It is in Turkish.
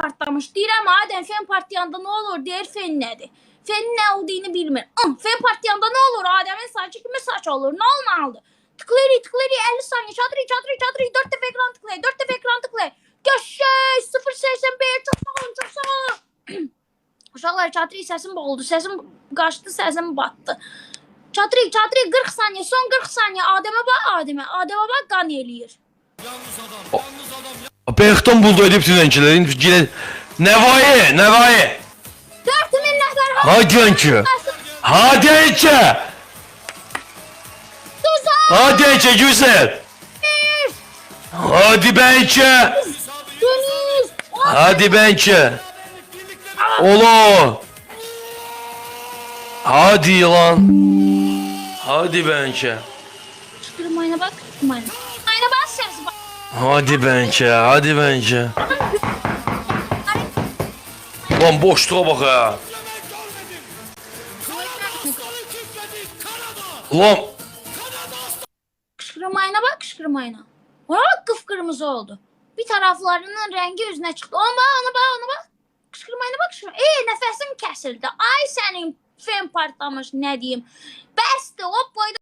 partlamış. Deyirəm Adəm fen partlayanda nə olur? Deyir fen nədir? Fenin nə olduğunu bilmir. Ih, Fen partlayanda nə olur? Adəmin saçı kimi saç olur. Nə olmalıdır? Tıklayır, tıklayır 50 saniye. Çadırı, çadırı, çadırı. 4 defa ekran tıklayır. 4 defa ekran tıklayır. Göşey 081 çok sağ olun, çok sağ olun. Uşaqlar çadırı səsim boğuldu. Səsim qaçdı, səsim batdı. Çadırı, çadırı 40 saniye, son 40 saniye. Adəmə bax, Adəmə. Adəmə bax qan eləyir. Beyxton buldu edip tüzənkilərin gilə Nəvai, Nəvai. 4000 nəfər Ha gönkü. Hadi içe. Tuzaq! Hadi içe güzel. Hadi. Deniz! Hadi bence. Olo. Hadi lan. Hadi bence. Kırmayına bak, kırmayına. Ayna səsi bak. Hadi bence. Hadi bence. Lan boşluğa bak ya. Ulan Kışkırmayına bak, kışkırmayına. Ona bak kıpkırmızı oldu. Bir taraflarının rengi yüzüne çıktı. Ona bak, ona bak, ona bak. Kışkırmayına bak, kışkırmayına. Ey nefesim kesildi. Ay senin fen partlamış ne diyeyim. Bəsdir, hop boyda